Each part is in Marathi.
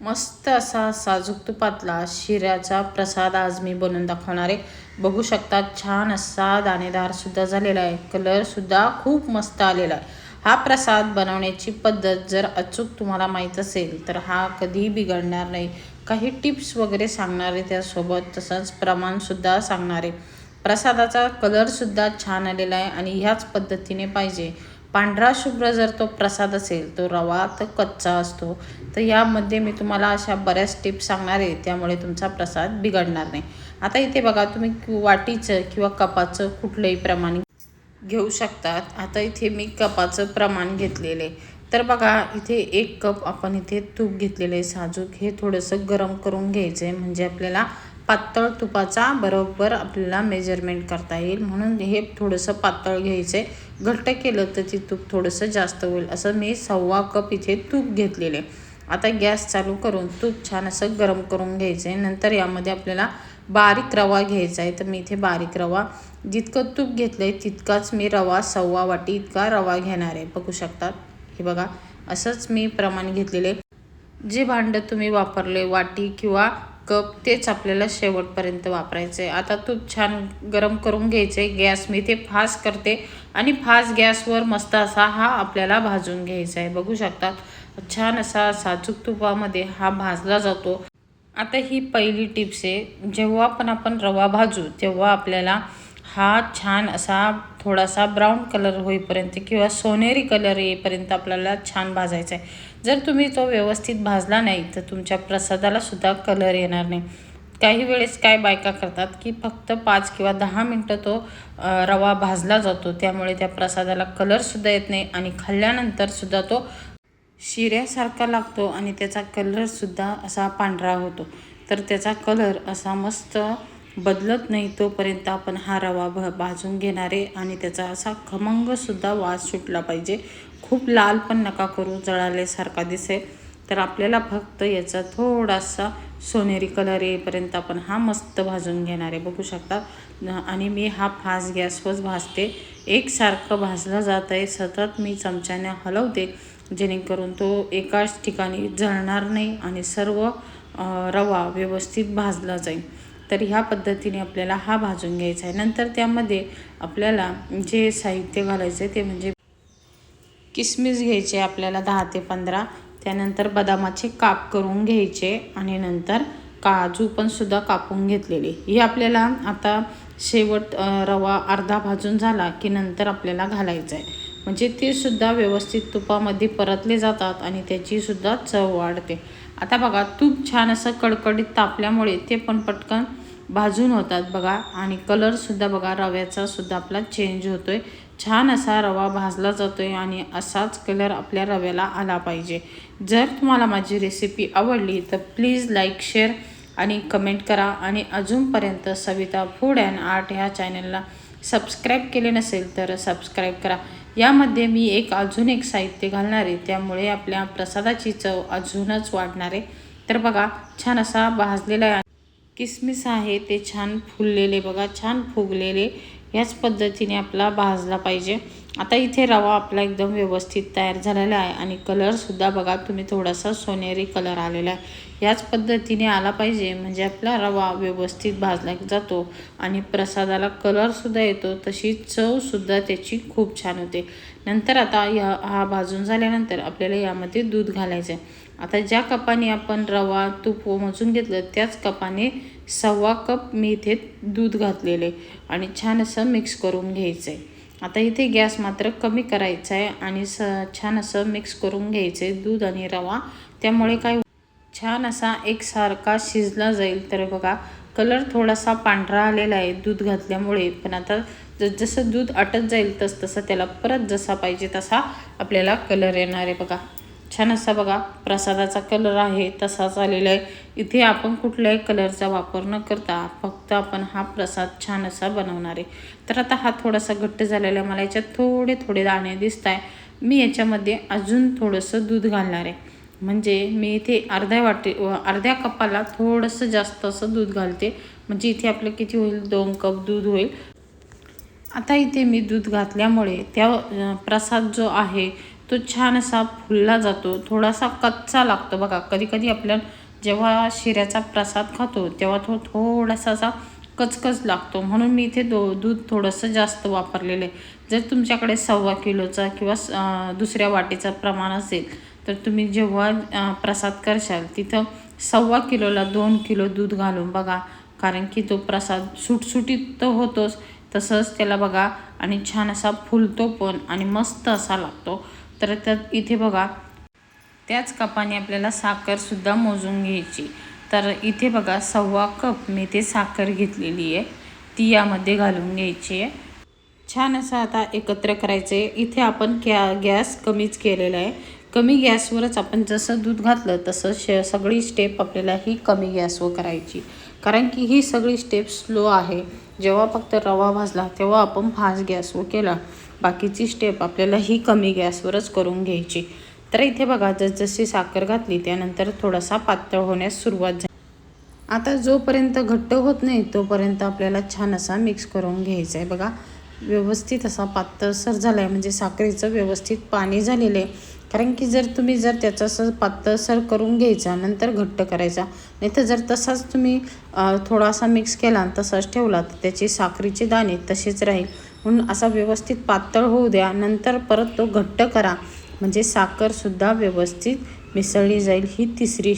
मस्त असा साजूक तुपातला शिऱ्याचा प्रसाद आज मी बनवून दाखवणार आहे. बघू शकता छान असा दाणेदारसुद्धा झालेला आहे. कलरसुद्धा खूप मस्त आलेला आहे. हा प्रसाद बनवण्याची पद्धत जर अचूक तुम्हाला माहीत असेल तर हा कधीही बिघडणार नाही. काही टिप्स वगैरे सांगणार आहे त्यासोबत तसंच प्रमाणसुद्धा सांगणार आहे. प्रसादाचा कलरसुद्धा छान आलेला आहे आणि ह्याच पद्धतीने पाहिजे. पांढरा शुभ्र जर तो प्रसाद असेल तो रवा तर कच्चा असतो तर यामध्ये मी तुम्हाला अशा बऱ्याच टिप्स सांगणार आहे. त्यामुळे तुमचा प्रसाद बिघडणार नाही. आता इथे बघा तुम्ही वाटीचं किंवा कपाचं कुठलंही प्रमाण घेऊ शकतात. आता इथे मी कपाचं प्रमाण घेतलेलं आहे. तर बघा इथे एक कप आपण इथे तूप घेतलेलं आहे. साजूक हे थोडंसं गरम करून घ्यायचं आहे म्हणजे आपल्याला पातळ तुपाचा बरोबर आपल्याला मेजरमेंट करता येईल. म्हणून हे थोडंसं पातळ घ्यायचं आहे घट्ट केलं तर ते तूप थोडंसं जास्त होईल. असं मी सव्वा कप इथे तूप घेतलेले. आता गॅस चालू करून तूप छान असं गरम करून घ्यायचं आहे नंतर यामध्ये आपल्याला बारीक रवा घ्यायचा आहे तर मी इथे बारीक रवा जितकं तूप घेतलं आहे तितकाच मी रवा सव्वा वाटी इतका रवा घेणार. आहे बघू शकतात? हे बघा. असंच मी प्रमाण घेतलेले. जे भांडं तुम्ही वापरले वाटी किंवा कप तेच आपल्याला शेवटपर्यंत वापरायचं आहे आता तूप छान गरम करून घ्यायचं आहे गॅस मी ते फास्ट करते आणि फास्ट गॅसवर मस्त असा हा आपल्याला भाजून घ्यायचा आहे बघू शकता छान असा साजूक तुपामध्ये हा भाजला जातो. आता ही पहिली टिप्स आहे. जेव्हा पण आपण रवा भाजू तेव्हा आपल्याला हा छान असा थोडासा ब्राऊन कलर होईपर्यंत किंवा सोनेरी कलर येईपर्यंत आपल्याला छान भाजायचा आहे. जर तुम्ही तो व्यवस्थित भाजला नाही तर तुमच्या प्रसादाला सुद्धा कलर येणार नाही. काही वेळेस काय बायका करतात की फक्त पाच किंवा दहा मिनटं तो रवा भाजला जातो. त्यामुळे त्या प्रसादाला कलरसुद्धा येत नाही आणि खाल्ल्यानंतरसुद्धा तो शिऱ्यासारखा लागतो आणि त्याचा कलरसुद्धा असा पांढरा होतो. तर त्याचा कलर असा मस्त बदलत नाही तोपर्यंत आपण हा रवा भ भाजून घेणारे आणि त्याचा असा खमंगसुद्धा वास सुटला पाहिजे. खूप लाल पण नका करू जळाल्यासारखा दिसेल. तर आपल्याला फक्त याचा थोडासा सोनेरी कलर येईपर्यंत आपण हा मस्त भाजून घेणार आहे. बघू शकता. आणि मी हा फास्ट गॅसवरच भाजते. एकसारखं भाजलं जात आहे. सतत मी चमच्याने हलवते. जेणेकरून तो एकाच ठिकाणी जळणार नाही आणि सर्व रवा व्यवस्थित भाजला जाईल. तर ह्या पद्धतीने आपल्याला हा भाजून घ्यायचा आहे. नंतर त्यामध्ये आपल्याला जे साहित्य घालायचं आहे ते म्हणजे किसमिस घ्यायचे आपल्याला दहा ते पंधरा. त्यानंतर बदामाचे काप करून घ्यायचे आणि नंतर काजू पण सुद्धा कापून घेतलेले. हे आपल्याला आता शेवट रवा अर्धा भाजून झाला की नंतर आपल्याला घालायचा आहे. म्हणजे ते सुद्धा व्यवस्थित तुपामध्ये परतले जातात आणि त्याचीसुद्धा चव वाढते. आता बघा तूप छान असं कडकडीत तापल्यामुळे ते पण पटकन भाजून होतात बघा. आणि कलरसुद्धा बघा रव्याचा सुद्धा आपला चेंज होतो आहे छान असा रवा भाजला जातो आहे आणि असाच कलर आपल्या रव्याला आला पाहिजे. जर तुम्हाला माझी रेसिपी आवडली तर प्लीज लाईक शेअर आणि कमेंट करा. आणि अजूनपर्यंत सविता फूड अँड आर्ट ह्या चॅनलला सबस्क्राईब केले नसेल तर सबस्क्राईब करा. यामध्ये मी एक अजून एक साहित्य घालणार आहे. त्यामुळे आपल्या प्रसादाची चव अजूनच वाढणार आहे. तर बघा छान असा भाजलेला किसमिस आहे ते छान फुललेले बघा छान फुगलेले. ह्याच पद्धतीने आपला भाजला पाहिजे. आता इथे रवा आपला एकदम व्यवस्थित तयार झालेला आहे आणि कलरसुद्धा बघा तुम्ही थोडासा सोनेरी कलर आलेला आहे. याच पद्धतीने आला पाहिजे म्हणजे आपला रवा व्यवस्थित भाजला जातो आणि प्रसादाला कलरसुद्धा येतो तशी चवसुद्धा त्याची खूप छान होते. नंतर आता या हा भाजून झाल्यानंतर आपल्याला यामध्ये दूध घालायचं आहे आता ज्या कपाने आपण रवा तूप मोजून घेतलं त्याच कपाने सव्वा कप मी इथे दूध घातलेले आणि छान असं मिक्स करून घ्यायचं आहे आता इथे गॅस मात्र कमी करायचा आहे आणि स छान असं मिक्स करून घ्यायचं आहे दूध आणि रवा. त्यामुळे काय छान असा एकसारखा शिजला जाईल. तर बघा कलर थोडासा पांढरा आलेला आहे दूध घातल्यामुळे. पण आता जसं दूध आटत जाईल तस तसं त्याला परत जसा पाहिजे तसा आपल्याला कलर येणार आहे बघा. छान असा बघा प्रसादाचा कलर आहे तसाच आलेला आहे. इथे आपण कुठल्याही कलरचा वापर न करता फक्त आपण हा प्रसाद छान असा बनवणार आहे. तर आता हा थोडासा घट्ट झालेला आहे. मला याच्यात थोडे थोडे दाणे दिसत आहे मी याच्यामध्ये अजून थोडंसं दूध घालणार आहे. म्हणजे मी इथे अर्ध्या वाटी अर्ध्या कपाला थोडंसं जास्त असं दूध घालते. म्हणजे इथे आपलं किती होईल? दोन कप दूध होईल. आता इथे मी दूध घातल्यामुळे त्या प्रसाद जो आहे तो छान असा फुलला जातो. थोडासा कच्चा लागतो बघा. कधीकधी आपल्याला आपल्या जेव्हा शिऱ्याचा प्रसाद खातो तेव्हा तो थोडासा असा कचकच लागतो. म्हणून मी इथे दो दूध थोडंसं जास्त वापरलेलं आहे. जर तुमच्याकडे सव्वा किलोचा किंवा स- दुसऱ्या वाटीचं प्रमाण असेल तर तुम्ही जेव्हा प्रसाद करशाल तिथं सव्वा किलोला दोन किलो दूध घालून बघा. कारण की तो प्रसाद सुटसुटीत तर होतोच तसंच त्याला बघा. आणि छान असा फुलतो पण आणि मस्त असा लागतो. तर त्यात इथे बघा त्याच कपाने आपल्याला साखरसुद्धा मोजून घ्यायची. तर इथे बघा सव्वा कप मी ते साखर घेतलेली आहे. ती यामध्ये घालून घ्यायची आहे. छान असं आता एकत्र करायचं आहे इथे आपण गॅ गॅस कमीच केलेला आहे. कमी गॅसवरच आपण जसं दूध घातलं तसं श सगळी स्टेप आपल्याला ही कमी गॅसवर करायची. कारण की ही सगळी स्टेप स्लो आहे. जेव्हा फक्त रवा भाजला तेव्हा आपण फास्ट गॅसवर केला. बाकीची स्टेप आपल्याला ही कमी गॅसवरच करून घ्यायची. तर इथे बघा जसजशी साखर घातली त्यानंतर थोडासा पातळ होण्यास सुरुवात झाली. आता जोपर्यंत घट्ट होत नाही तोपर्यंत आपल्याला छान असा मिक्स करून घ्यायचा आहे. बघा व्यवस्थित असा पातळसर झाला आहे म्हणजे साखरेचं व्यवस्थित पाणी झालेलं आहे. कारण की जर तुम्ही जर त्याचा असं पातळसर करून घ्यायचा नंतर घट्ट करायचा नाही तर जर तसाच तुम्ही थोडासा मिक्स केला तसाच ठेवला तर त्याची साखरेचे दाणे तसेच राहील. म्हणून असा व्यवस्थित पातळ होऊ द्या. नंतर परत तो घट्ट करा. म्हणजे साखरसुद्धा व्यवस्थित मिसळली जाईल ही तिसरी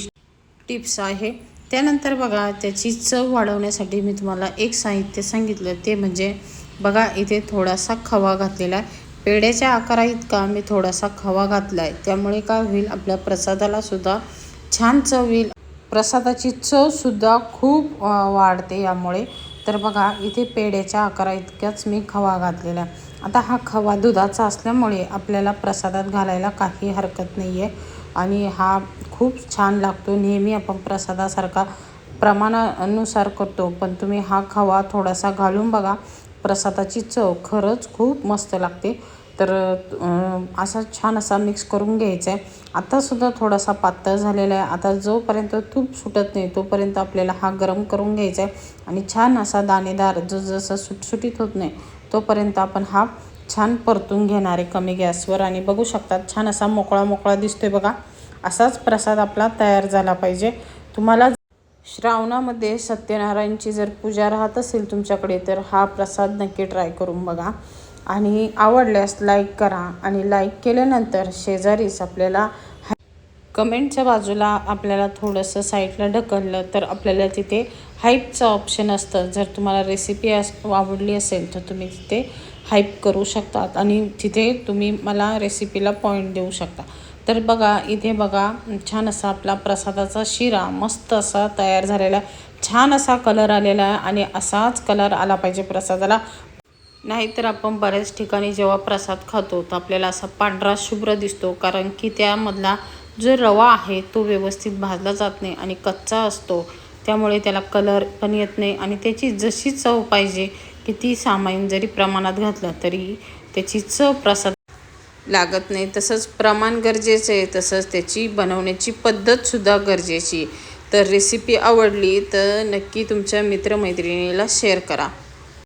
टिप्स आहे. त्यानंतर बघा त्याची चव वाढवण्यासाठी मी तुम्हाला एक साहित्य सांगितलं. ते म्हणजे बघा इथे थोडासा खवा घातलेला आहे. पेढ्याच्या आकारा इतका मी थोडासा खवा घातला आहे. त्यामुळे काय होईल? आपल्या प्रसादालासुद्धा छान चव येईल. प्रसादाची चवसुद्धा खूप वाढते यामुळे. तर बघा इथे पेढ्याच्या आकारा इतक्याच मी खवा घातलेला आहे आता हा खवा दुधाचा असल्यामुळे आपल्याला प्रसादात घालायला काही हरकत नाही आहे आणि हा खूप छान लागतो. नेहमी आपण प्रसादासारखा प्रमाणानुसार करतो. पण तुम्ही हा खवा थोडासा घालून बघा. प्रसादाची चव खरंच खूप मस्त लागते. तर असा छान असा मिक्स करून घ्यायचा आहे आतासुद्धा थोडासा पातळ झालेला आहे. आता जोपर्यंत तूप सुटत नाही तोपर्यंत आपल्याला हा गरम करून घ्यायचा आहे आणि छान असा दाणेदार जो जसा सुटसुटीत होत नाही तोपर्यंत आपण हा छान परतून घेणार आहे कमी गॅसवर. आणि बघू शकतात छान असा मोकळा मोकळा दिसतोय बघा. असाच प्रसाद आपला तयार झाला पाहिजे. तुम्हाला श्रावणामध्ये सत्यनारायणची जर पूजा राहत असेल तुमच्याकडे तर हा प्रसाद नक्की ट्राय करून बघा. आणि आवडल्यास लाईक करा आणि लाईक केल्यानंतर शेजारीच आपल्याला कमेंटच्या बाजूला आपल्याला थोडंसं साईडला ढकललं तर आपल्याला तिथे हाईपचं ऑप्शन असतं. जर तुम्हाला रेसिपी अस आवडली असेल तर तुम्ही तिथे हाईप करू शकतात आणि तिथे तुम्ही मला रेसिपीला पॉईंट देऊ शकता. तर बघा इथे बघा छान असा आपला प्रसादाचा शिरा मस्त असा तयार झालेला छान असा कलर आलेला आहे आणि असाच कलर आला पाहिजे प्रसादाला. नाहीतर आपण बऱ्याच ठिकाणी जेव्हा प्रसाद खातो तर आपल्याला असा पांढरा शुभ्र दिसतो. कारण की त्यामधला जो रवा आहे तो व्यवस्थित भाजला जात नाही आणि कच्चा असतो. त्यामुळे त्याला कलर पण येत नाही आणि त्याची जशी चव पाहिजे किती सामाईन जरी प्रमाणात घातलं तरी त्याची चव प्रसाद लागत नाही. तसंच प्रमाण गरजेचं आहे. तसंच त्याची बनवण्याची पद्धतसुद्धा गरजेची तर रेसिपी आवडली तर नक्की तुमच्या मित्रमैत्रिणीला शेअर करा.